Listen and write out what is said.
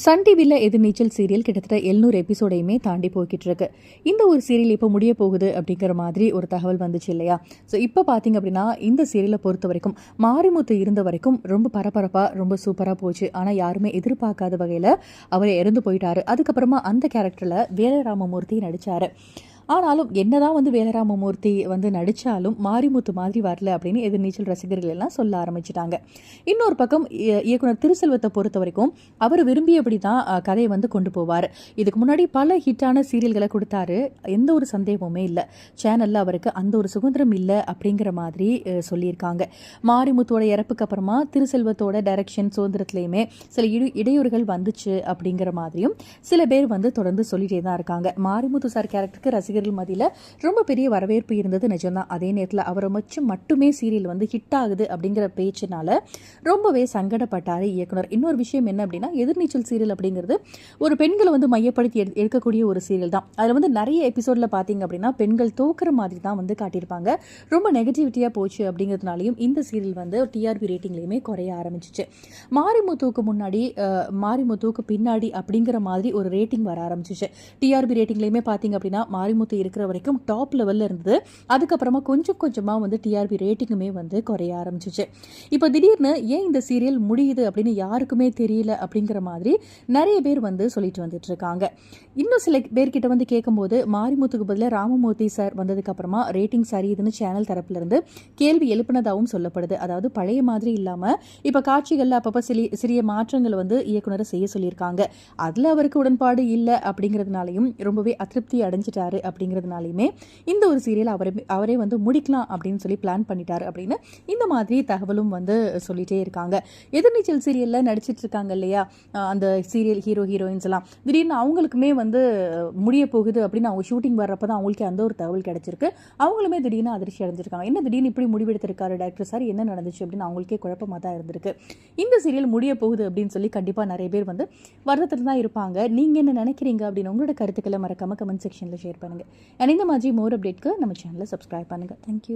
Sun டிவியில் எதிர்நீச்சல் serial கிட்டத்தட்ட எழுநூறு எபிசோடையுமே தாண்டி போய்கிட்டு இருக்கு இந்த ஒரு சீரியல் இப்போ முடிய போகுது அப்படிங்கிற மாதிரி ஒரு தகவல் வந்துச்சு இல்லையா? ஸோ இப்போ பார்த்தீங்க அப்படின்னா இந்த சீரியலை பொறுத்த வரைக்கும் மாரிமுத்து இருந்த வரைக்கும் ரொம்ப பரபரப்பாக ரொம்ப சூப்பராக போச்சு. ஆனால் யாருமே எதிர்பார்க்காத வகையில் அவர் இறந்து போயிட்டாரு. அதுக்கப்புறமா அந்த கேரக்டரில் வீரராமமூர்த்தி நடித்தார் ஆனாலும் என்னதான் வந்து வேலராமமூர்த்தி வந்து நடித்தாலும் மாரிமுத்து மாதிரி வரல அப்படின்னு எதிர்நீச்சல் ரசிகர்கள் எல்லாம் சொல்ல ஆரம்பிச்சிட்டாங்க. இன்னொரு பக்கம் இயக்குனர் திருசெல்வத்தை பொறுத்த வரைக்கும் அவர் விரும்பியபடி தான் கதையை வந்து கொண்டு போவார். இதுக்கு முன்னாடி பல ஹிட்டான சீரியல்களை கொடுத்தாரு. எந்த ஒரு சந்தேகமுமே இல்லை. சேனலில் அவருக்கு அந்த ஒரு சுதந்திரம் இல்லை அப்படிங்கிற மாதிரி சொல்லியிருக்காங்க. மாரிமுத்தோட இறப்புக்கு அப்புறமா திருசெல்வத்தோட டைரக்ஷன் சுதந்திரத்துலேயுமே சில இடு இடையூறுகள் வந்துச்சு அப்படிங்கிற மாதிரியும் சில பேர் வந்து தொடர்ந்து சொல்லிட்டே தான் இருக்காங்க. மாரிமுத்து சார் கேரக்டருக்கு ரசிகர் ரசிகர்கள் மதியில் ரொம்ப பெரிய வரவேற்பு இருந்தது நிஜம்தான். அதே நேரத்தில் அவரை மச்சும் மட்டுமே சீரியல் வந்து ஹிட் ஆகுது அப்படிங்கிற பேச்சினால ரொம்பவே சங்கடப்பட்டார் இயக்குனர். இன்னொரு விஷயம் என்ன அப்படின்னா எதிர்நீச்சல் சீரியல் அப்படிங்கிறது ஒரு பெண்களை வந்து மையப்படுத்தி எடு- எடுக்கக்கூடிய ஒரு சீரியல் தான். அதில் வந்து நிறைய எபிசோடில் பார்த்தீங்க அப்படின்னா பெண்கள் தோக்குற மாதிரி தான் வந்து காட்டியிருப்பாங்க. ரொம்ப நெகட்டிவிட்டியாக போச்சு அப்படிங்கிறதுனாலையும் இந்த சீரியல் வந்து டிஆர்பி ரேட்டிங்லேயுமே குறைய ஆரம்பிச்சிச்சு. மாரிமுத்துவுக்கு முன்னாடி மாரிமுத்துவுக்கு பின்னாடி அப்படிங்கிற மாதிரி ஒரு ரேட்டிங் வர ஆரம்பிச்சிச்சு. டிஆர்பி ரேட்டிங்லேயுமே பார்த்தீங்க அப்படின்னா மாரிமுத்து இருக்கிற வரைக்கும் டாப் லெவலில் இருந்தது. அதுக்கப்புறமா கொஞ்சம் கொஞ்சமாக வந்து டிஆர்பி ரேட்டிங்குமே வந்து குறைய ஆரம்பிச்சிச்சு. இப்போ திடீர்னு ஏன் இந்த சீரியல் முடியுது அப்படின்னு யாருக்குமே தெரியல அப்படிங்கிற மாதிரி நிறைய பேர் வந்து சொல்லிட்டு வந்துட்டு இருக்காங்க. இன்னும் சில பேர்கிட்ட வந்து கேட்கும்போது மாரிமுத்துக்கு பதிலாக ராமமூர்த்தி சார் வந்ததுக்கப்புறமா ரேட்டிங் சரியுதுன்னு சேனல் தரப்புலேருந்து கேள்வி எழுப்பினதாகவும் சொல்லப்படுது. அதாவது பழைய மாதிரி இல்லாமல் இப்போ காட்சிகளில் அப்பப்போ சிலி சிறிய மாற்றங்கள் வந்து இயக்குனர் செய்ய சொல்லியிருக்காங்க. அதில் அவருக்கு உடன்பாடு இல்லை அப்படிங்கிறதுனாலையும் ரொம்பவே அதிருப்தி அடைஞ்சிட்டாரு அப்படிங்கிறதுனாலையுமே இந்த ஒரு சீரியல் அவரே அவரே வந்து முடிக்கலாம் அப்படின்னு சொல்லி பிளான் பண்ணிட்டாரு அப்படின்னு இந்த மாதிரி தகவலும் வந்து சொல்லிட்டே இருக்காங்க. எதிர்நீச்சல் சீரியலில் நடிச்சிட்டு இருக்காங்க இல்லையா? அந்த சீரியல் ஹீரோ ஹீரோயின்ஸ் எல்லாம். திடீர்னு அவங்களுக்குமே வந்து முடிய போகுது அப்படின்னு அவங்க ஷூட்டிங் வர்றப்ப தான் அவங்களுக்கு அந்த ஒரு தகவல் கிடைச்சிருக்கு. அவங்களுமே திடீர்னு அதிர்ச்சி அடைஞ்சிருக்காங்க. என்ன திடீர்னு இப்படி முடிவெடுத்திருக்காரு டேரக்டர் சார் என்ன நடந்துச்சு அப்படின்னு அவங்களுக்கே குழப்பமாக தான் இருந்திருக்கு. இந்த சீரியல் முடிய போகுது அப்படின்னு சொல்லி கண்டிப்பாக நிறைய பேர் வந்து வருத்தத்தில் தான் இருப்பாங்க. நீங்கள் என்ன நினைக்கிறீங்க அப்படின்னு உங்களோட கருத்துக்களை மறக்காமல் கமெண்ட் செக்ஷனில் ஷேர் பண்ணுங்கள் அண்ட் இந்த மாதிரி மோர் அப்டேட்க்கு நம்ம சேனலை சப்ஸ்கிரைப் பண்ணுங்கள் தேங்க்யூ